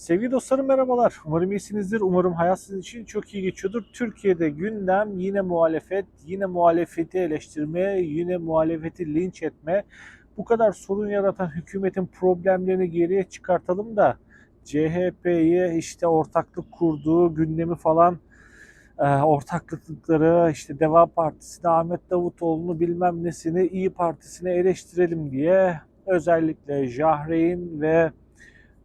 Sevgili dostlarım merhabalar. Umarım iyisinizdir. Umarım hayat sizin için çok iyi geçiyordur. Türkiye'de gündem yine muhalefet, yine muhalefeti eleştirme, yine muhalefeti linç etme. Bu kadar sorun yaratan hükümetin problemlerini geriye çıkartalım da CHP'ye işte ortaklık kurduğu gündemi falan e, ortaklıkları işte Deva Partisi'ne Ahmet Davutoğlu'nu bilmem nesini İyi Partisi'ne eleştirelim diye özellikle Jahreyn ve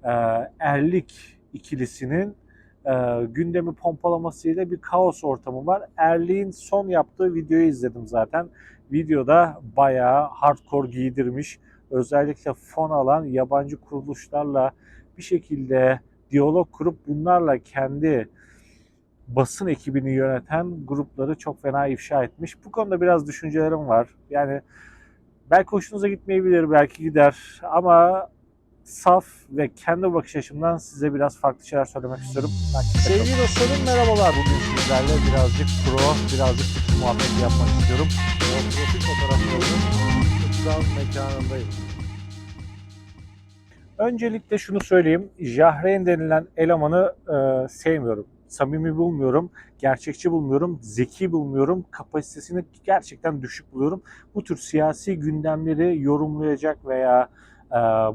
e, Erlik ikilisinin e, gündemi pompalamasıyla bir kaos ortamı var. Erlik'in son yaptığı videoyu izledim zaten. Videoda bayağı hardcore giydirmiş. Özellikle fon alan yabancı kuruluşlarla bir şekilde diyalog kurup bunlarla kendi basın ekibini yöneten grupları çok fena ifşa etmiş. Bu konuda biraz düşüncelerim var. Yani belki hoşunuza gitmeyebilir, belki gider ama saf ve kendi bakış açımdan size biraz farklı şeyler söylemek istiyorum. Sevgili dostlarım merhabalar. Bugün sizlerle birazcık pro, birazcık fikir muhabbeti yapmak istiyorum. Profil fotoğraflarının Kutral mekanındayım. Öncelikle şunu söyleyeyim. Jahreyn denilen elemanı e, sevmiyorum. Samimi bulmuyorum, gerçekçi bulmuyorum, zeki bulmuyorum, kapasitesini gerçekten düşük buluyorum. Bu tür siyasi gündemleri yorumlayacak veya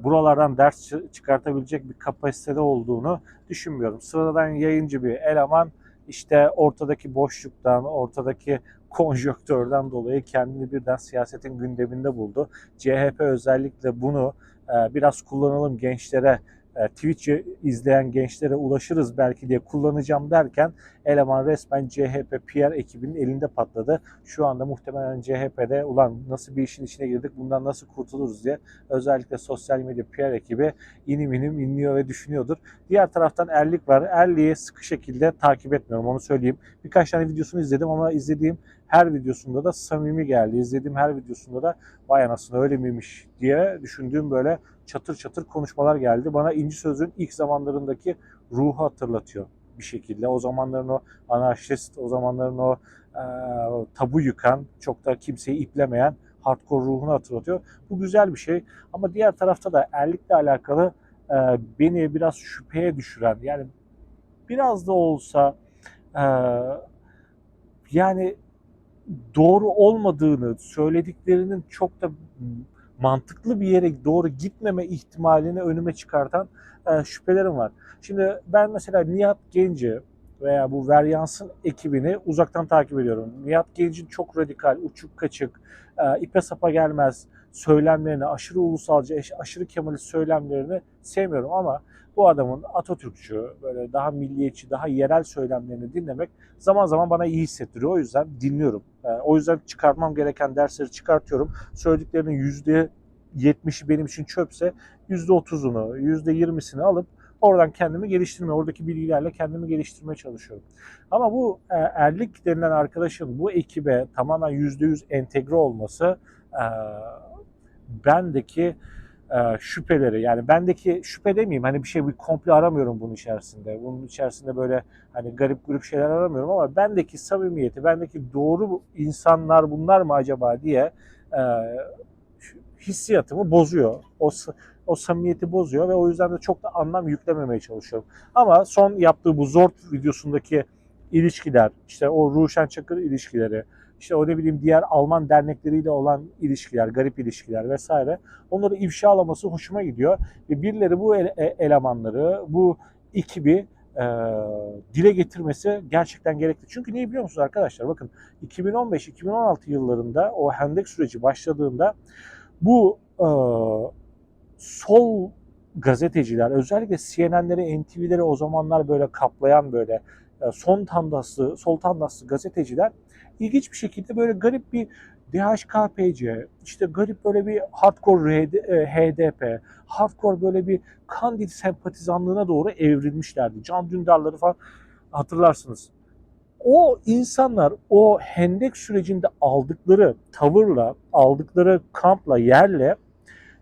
buralardan ders çı- çıkartabilecek bir kapasitede olduğunu düşünmüyorum. Sıradan yayıncı bir eleman işte ortadaki boşluktan, ortadaki konjöktörden dolayı kendini birden siyasetin gündeminde buldu. CHP özellikle bunu e, biraz kullanalım gençlere, e, Twitch izleyen gençlere ulaşırız belki diye kullanacağım derken eleman resmen CHP PR ekibinin elinde patladı. Şu anda muhtemelen CHP'de ulan nasıl bir işin içine girdik bundan nasıl kurtuluruz diye özellikle sosyal medya PR ekibi inim inim inliyor ve düşünüyordur. Diğer taraftan Erlik var. Erlik'i sıkı şekilde takip etmiyorum onu söyleyeyim. Birkaç tane videosunu izledim ama izlediğim her videosunda da samimi geldi. İzlediğim her videosunda da vay anasını öyle miymiş diye düşündüğüm böyle çatır çatır konuşmalar geldi. Bana İnci Söz'ün ilk zamanlarındaki ruhu hatırlatıyor bir şekilde. O zamanların o anarşist, o zamanların o e, tabu yıkan, çok da kimseyi iplemeyen hardcore ruhunu hatırlatıyor. Bu güzel bir şey. Ama diğer tarafta da erlikle alakalı e, beni biraz şüpheye düşüren, yani biraz da olsa e, yani doğru olmadığını, söylediklerinin çok da mantıklı bir yere doğru gitmeme ihtimalini önüme çıkartan e, şüphelerim var. Şimdi ben mesela Nihat Genci veya bu Veryans'ın ekibini uzaktan takip ediyorum. Nihat Genç'in çok radikal, uçuk kaçık, e, ipe sapa gelmez söylemlerini, aşırı ulusalcı, aşırı kemalist söylemlerini sevmiyorum ama bu adamın Atatürkçü, böyle daha milliyetçi, daha yerel söylemlerini dinlemek zaman zaman bana iyi hissettiriyor. O yüzden dinliyorum. E, o yüzden çıkartmam gereken dersleri çıkartıyorum. Söylediklerinin yüzde 70'i benim için çöpse %30'unu, %20'sini alıp oradan kendimi geliştirmeye, oradaki bilgilerle kendimi geliştirmeye çalışıyorum. Ama bu e, Erlik denilen arkadaşın bu ekibe tamamen %100 entegre olması e, bendeki e, şüpheleri yani bendeki şüphe demeyeyim hani bir şey bir komple aramıyorum bunun içerisinde. Bunun içerisinde böyle hani garip grup şeyler aramıyorum ama bendeki samimiyeti, bendeki doğru insanlar bunlar mı acaba diye e, hissiyatımı bozuyor. O o samimiyeti bozuyor ve o yüzden de çok da anlam yüklememeye çalışıyorum. Ama son yaptığı bu Zord videosundaki ilişkiler, işte o Ruşen Çakır ilişkileri, işte o ne bileyim diğer Alman dernekleriyle olan ilişkiler, garip ilişkiler vesaire. Onları ifşalaması hoşuma gidiyor. Ve birileri bu ele- e- elemanları, bu ekibi e, dile getirmesi gerçekten gerekli. Çünkü niye biliyor musunuz arkadaşlar? Bakın 2015-2016 yıllarında o hendek süreci başladığında bu e, sol gazeteciler özellikle CNN'leri, NTV'leri o zamanlar böyle kaplayan böyle son tandaslı, sol tandaslı gazeteciler ilginç bir şekilde böyle garip bir DHKPC, işte garip böyle bir hardcore RD, e, HDP, hardcore böyle bir Kandil sempatizanlığına doğru evrilmişlerdi. Can Dündarları falan hatırlarsınız. O insanlar o hendek sürecinde aldıkları tavırla, aldıkları kampla, yerle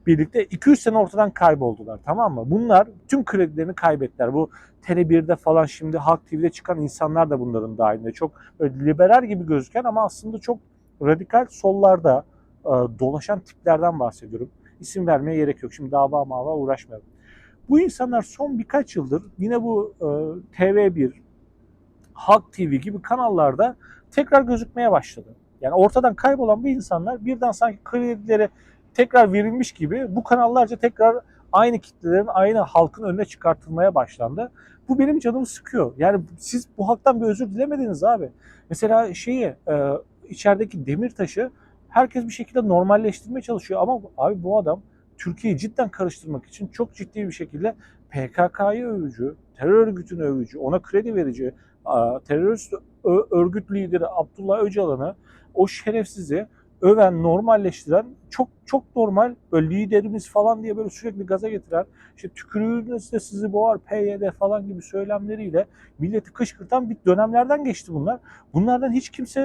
birlikte 200 sene ortadan kayboldular tamam mı? Bunlar tüm kredilerini kaybettiler. Bu Tele1'de falan şimdi Halk TV'de çıkan insanlar da bunların dahilinde. Çok böyle liberal gibi gözüken ama aslında çok radikal sollarda e, dolaşan tiplerden bahsediyorum. İsim vermeye gerek yok. Şimdi dava mava uğraşmayalım. Bu insanlar son birkaç yıldır yine bu e, TV1, Halk TV gibi kanallarda tekrar gözükmeye başladı. Yani ortadan kaybolan bu insanlar birden sanki kredileri tekrar verilmiş gibi bu kanallarca tekrar aynı kitlelerin, aynı halkın önüne çıkartılmaya başlandı. Bu benim canımı sıkıyor. Yani siz bu halktan bir özür dilemediniz abi. Mesela şeyi, e, içerideki Demirtaş'ı herkes bir şekilde normalleştirmeye çalışıyor. Ama abi bu adam Türkiye'yi cidden karıştırmak için çok ciddi bir şekilde PKK'yı övücü, terör örgütünü övücü, ona kredi verici, terörist örgüt lideri Abdullah Öcalan'ı, o şerefsizi öven, normalleştiren, çok çok normal böyle liderimiz falan diye böyle sürekli gaza getiren, işte tükürüğünüzde sizi boğar, PYD falan gibi söylemleriyle milleti kışkırtan bir dönemlerden geçti bunlar. Bunlardan hiç kimse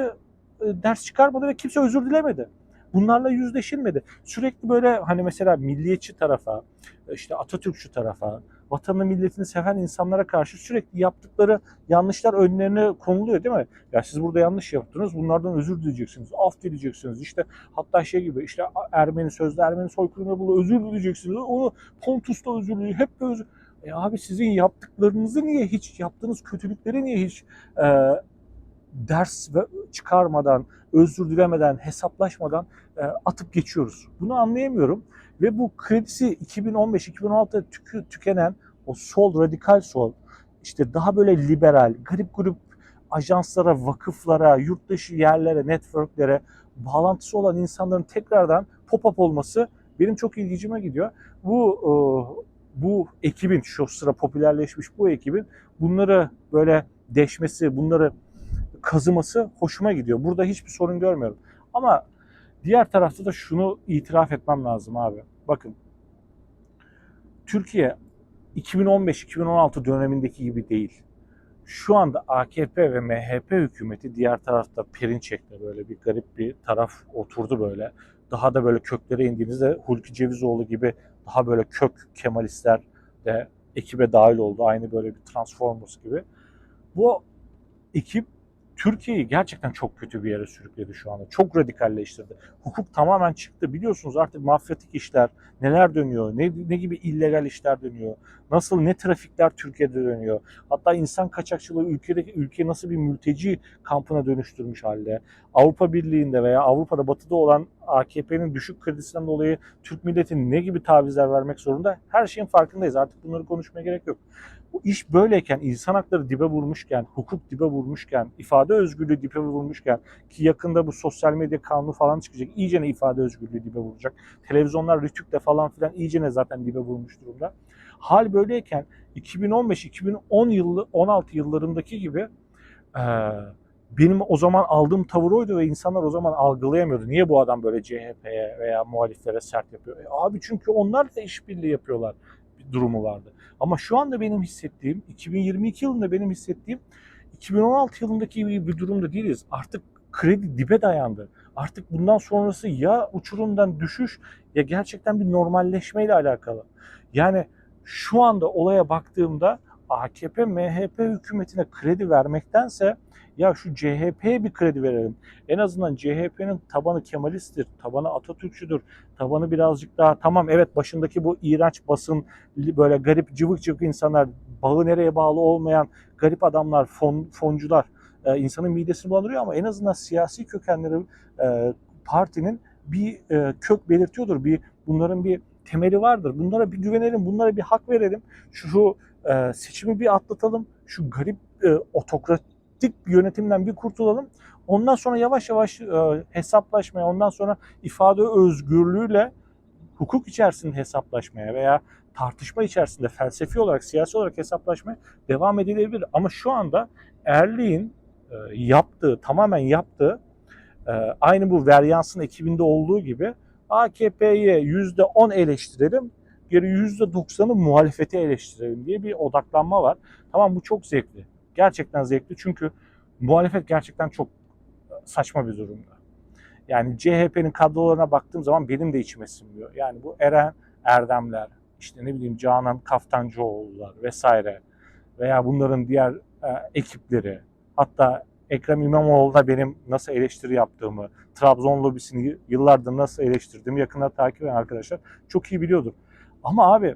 e, ders çıkarmadı ve kimse özür dilemedi. Bunlarla yüzleşilmedi. Sürekli böyle hani mesela milliyetçi tarafa, işte Atatürkçü tarafa, vatanını milletini seven insanlara karşı sürekli yaptıkları yanlışlar önlerine konuluyor değil mi? Ya siz burada yanlış yaptınız, bunlardan özür dileyeceksiniz, af dileyeceksiniz. İşte hatta şey gibi işte Ermeni sözde Ermeni soykırımı yapıldı, özür dileyeceksiniz. Onu Pontus'ta özür dileyecek, hep de özür. E abi sizin yaptıklarınızı niye hiç, yaptığınız kötülükleri niye hiç e, ders ve çıkarmadan, özür dilemeden, hesaplaşmadan e, atıp geçiyoruz. Bunu anlayamıyorum. Ve bu kredisi 2015-2016'da tükü, tükenen o sol, radikal sol, işte daha böyle liberal, garip grup ajanslara, vakıflara, yurt dışı yerlere, networklere bağlantısı olan insanların tekrardan pop-up olması benim çok ilgicime gidiyor. Bu e, bu ekibin, şu sıra popülerleşmiş bu ekibin bunları böyle deşmesi, bunları kazıması hoşuma gidiyor. Burada hiçbir sorun görmüyorum. Ama diğer tarafta da şunu itiraf etmem lazım abi. Bakın Türkiye 2015-2016 dönemindeki gibi değil. Şu anda AKP ve MHP hükümeti diğer tarafta Perinçek'te böyle bir garip bir taraf oturdu böyle. Daha da böyle köklere indiğinizde Hulki Cevizoğlu gibi daha böyle kök Kemalistler de ekibe dahil oldu. Aynı böyle bir Transformers gibi. Bu ekip Türkiye'yi gerçekten çok kötü bir yere sürükledi şu anda. Çok radikalleştirdi. Hukuk tamamen çıktı. Biliyorsunuz artık mafyatik işler neler dönüyor, ne, ne gibi illegal işler dönüyor, nasıl ne trafikler Türkiye'de dönüyor. Hatta insan kaçakçılığı ülkedeki ülke nasıl bir mülteci kampına dönüştürmüş halde. Avrupa Birliği'nde veya Avrupa'da batıda olan AKP'nin düşük kredisinden dolayı Türk milletinin ne gibi tavizler vermek zorunda her şeyin farkındayız. Artık bunları konuşmaya gerek yok. Bu iş böyleyken, insan hakları dibe vurmuşken, hukuk dibe vurmuşken, ifade özgürlüğü dibe vurmuşken ki yakında bu sosyal medya kanunu falan çıkacak. İyicene ifade özgürlüğü dibe vuracak. Televizyonlar Rütük'te falan filan iyicene zaten dibe vurmuş durumda. Hal böyleyken 2015-2010 yılı 16 yıllarındaki gibi benim o zaman aldığım tavır oydu ve insanlar o zaman algılayamıyordu. Niye bu adam böyle CHP'ye veya muhaliflere sert yapıyor? E abi çünkü onlar da işbirliği yapıyorlar bir durumu vardı. Ama şu anda benim hissettiğim, 2022 yılında benim hissettiğim 2016 yılındaki bir durumda değiliz. Artık kredi dibe dayandı. Artık bundan sonrası ya uçurumdan düşüş ya gerçekten bir normalleşmeyle alakalı. Yani şu anda olaya baktığımda AKP, MHP hükümetine kredi vermektense ya şu CHP'ye bir kredi verelim. En azından CHP'nin tabanı Kemalisttir, tabanı Atatürkçüdür, tabanı birazcık daha tamam evet başındaki bu iğrenç basın böyle garip cıvık cıvık insanlar, bağı nereye bağlı olmayan garip adamlar, fon, foncular e, insanın midesini bulandırıyor ama en azından siyasi kökenleri e, partinin bir e, kök belirtiyordur. Bir bunların bir temeli vardır. Bunlara bir güvenelim, bunlara bir hak verelim. Şu, şu e, seçimi bir atlatalım. Şu garip e, otokratik bir yönetimden bir kurtulalım. Ondan sonra yavaş yavaş e, hesaplaşmaya, ondan sonra ifade özgürlüğüyle hukuk içerisinde hesaplaşmaya veya tartışma içerisinde felsefi olarak, siyasi olarak hesaplaşmaya devam edilebilir. Ama şu anda Erliğin e, yaptığı, tamamen yaptığı e, aynı bu Veryans'ın ekibinde olduğu gibi AKP'ye %10 eleştirelim, geri %90'ı muhalefeti eleştirelim diye bir odaklanma var. Tamam bu çok zevkli. Gerçekten zevkli çünkü muhalefet gerçekten çok saçma bir durumda. Yani CHP'nin kadrolarına baktığım zaman benim de içime sinmiyor. Yani bu Eren Erdemler, işte ne bileyim Canan Kaftancıoğullar vesaire veya bunların diğer e, ekipleri hatta Ekrem İmamoğlu'na benim nasıl eleştiri yaptığımı, Trabzon lobisini yıllardır nasıl eleştirdiğimi yakında takip eden arkadaşlar çok iyi biliyordur. Ama abi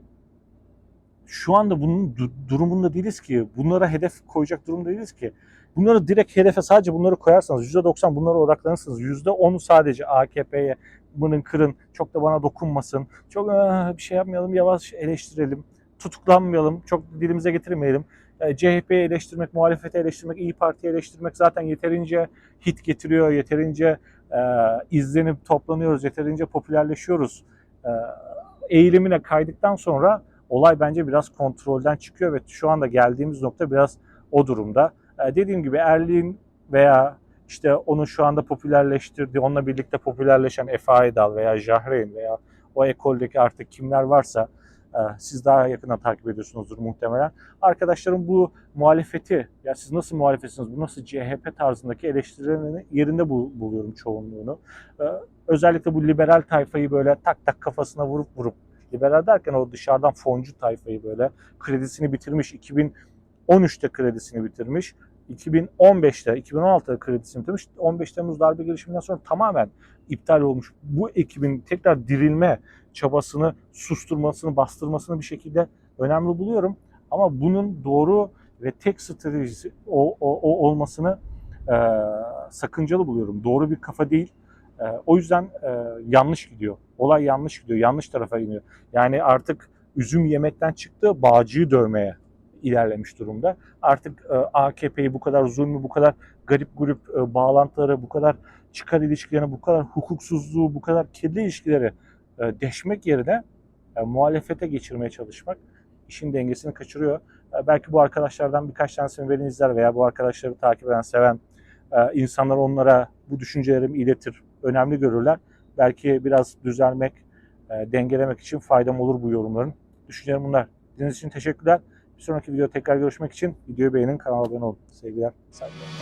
şu anda bunun du- durumunda değiliz ki. Bunlara hedef koyacak durumda değiliz ki. Bunları direkt hedefe sadece bunları koyarsanız %90 bunlara odaklanırsınız. %10'u sadece AKP'ye bunun kırın, çok da bana dokunmasın, çok "Aa, bir şey yapmayalım, yavaş eleştirelim, tutuklanmayalım, çok dilimize getirmeyelim. E, CHP'yi eleştirmek, muhalefeti eleştirmek, İyi Parti'yi eleştirmek zaten yeterince hit getiriyor, yeterince e, izlenip toplanıyoruz, yeterince popülerleşiyoruz. E, eğilimine kaydıktan sonra olay bence biraz kontrolden çıkıyor ve şu anda geldiğimiz nokta biraz o durumda. E, dediğim gibi Erli'nin veya işte onu şu anda popülerleştirdiği, onunla birlikte popülerleşen Efe Aydal veya Jahreyn veya o ekoldeki artık kimler varsa e, siz daha yakından takip ediyorsunuzdur muhtemelen. Arkadaşlarım bu muhalefeti, ya siz nasıl muhalefetsiniz, bu nasıl CHP tarzındaki eleştirilerini yerinde bul- buluyorum çoğunluğunu. E, özellikle bu liberal tayfayı böyle tak tak kafasına vurup vurup, liberal derken o dışarıdan foncu tayfayı böyle kredisini bitirmiş, 2013'te kredisini bitirmiş, 2015'te, 2016'da kredisini bitirmiş. 15 Temmuz darbe girişiminden sonra tamamen iptal olmuş. Bu ekibin tekrar dirilme çabasını susturmasını, bastırmasını bir şekilde önemli buluyorum. Ama bunun doğru ve tek stratejisi o, o, o olmasını e, sakıncalı buluyorum. Doğru bir kafa değil. E, o yüzden e, yanlış gidiyor. Olay yanlış gidiyor. Yanlış tarafa iniyor. Yani artık üzüm yemekten çıktı, bağcıyı dövmeye ilerlemiş durumda. Artık e, AKP'yi bu kadar zulmü, bu kadar garip grup e, bağlantıları, bu kadar çıkar ilişkilerini, bu kadar hukuksuzluğu, bu kadar kirli ilişkileri e, deşmek yerine e, muhalefete geçirmeye çalışmak işin dengesini kaçırıyor. E, belki bu arkadaşlardan birkaç tanesini beni izler veya bu arkadaşları takip eden, seven e, insanlar onlara bu düşüncelerimi iletir, önemli görürler. Belki biraz düzelmek, e, dengelemek için faydam olur bu yorumların. Düşüncelerim bunlar. Dinlediğiniz için teşekkürler. Bir sonraki videoda tekrar görüşmek için videoyu beğenin, kanala abone olun. Sevgiler, saygılar.